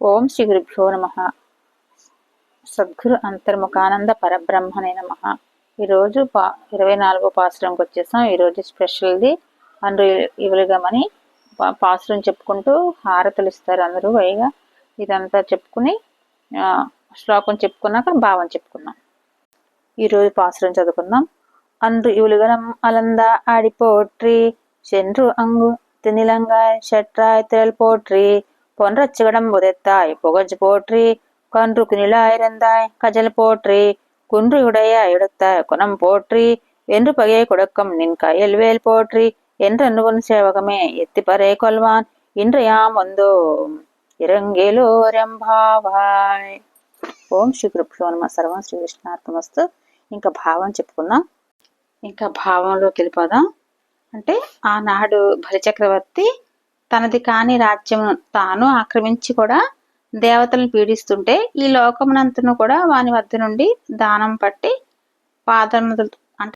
ఓం శ్రీ గురుభ్యో నమ సద్గురు అంతర్ముఖానంద పరబ్రహ్మనే నమ ఈరోజు పా ఇరవై నాలుగో పాసురంకి వచ్చేసాం ఈరోజు స్పెషల్ది అందరూ ఇవ్వలుగమని పాసురం చెప్పుకుంటూ హారతులు ఇస్తారు అందరూ పైగా ఇదంతా చెప్పుకుని శ్లోకం చెప్పుకున్నాక భావం చెప్పుకున్నాం ఈరోజు పాసురం చదువుకుందాం அன்று இவளுகனம் அலந்தா ஆடி போற்றி சென்று அங்கு திணிலங்காய் ஷற்றாய் திரள் போற்றி பொன்றச்சிகடம் உதைத்தாய் புகழ் போற்றி கன்று குனிலாயிருந்தாய் கஜல் போற்றி குன்று உடைய எடுத்தாய் குணம் போற்றி என்று பகையை கொடுக்கும் நின் கையல்வேல் போற்றி என்றுவன் சேவகமே எத்திப்பறை கொள்வான் இன்றையாம் வந்தோம் ఇరంగేలోరెంభావాయ్ ఓం శ్రీ కృష్ణ నమ సర్వం శ్రీకృష్ణార్థమస్తు ఇంకా భావం చెప్పుకున్నాం ఇంకా భావంలోకి వెళ్ళిపోదాం అంటే ఆనాడు బలిచక్రవర్తి తనది కాని రాజ్యము తాను ఆక్రమించి కూడా దేవతలను పీడిస్తుంటే ఈ లోకమునంతను కూడా వాని వద్ద నుండి దానం పట్టి పాదములతో